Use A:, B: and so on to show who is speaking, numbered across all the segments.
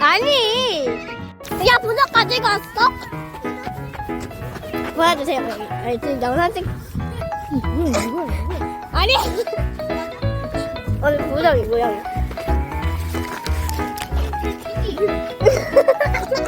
A: 아니. 야 부적 가지고 왔어? 보여주세요 여기. 아니 지금 영상 찍. 음, 아니. 오늘 부적이 뭐야? 노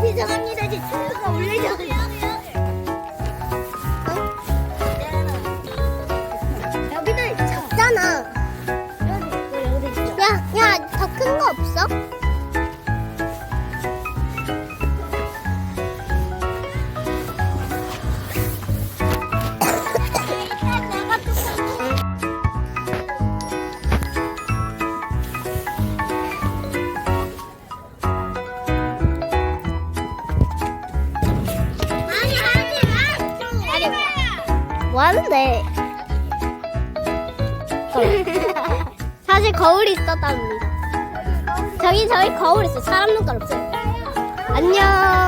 A: 죄송합니다. 제 친구가 올려줘요 뭐 하는데? 사실 거울이 있었답니다. 저기 저기 거울 있어. 사람 눈깔 없어요. 안녕.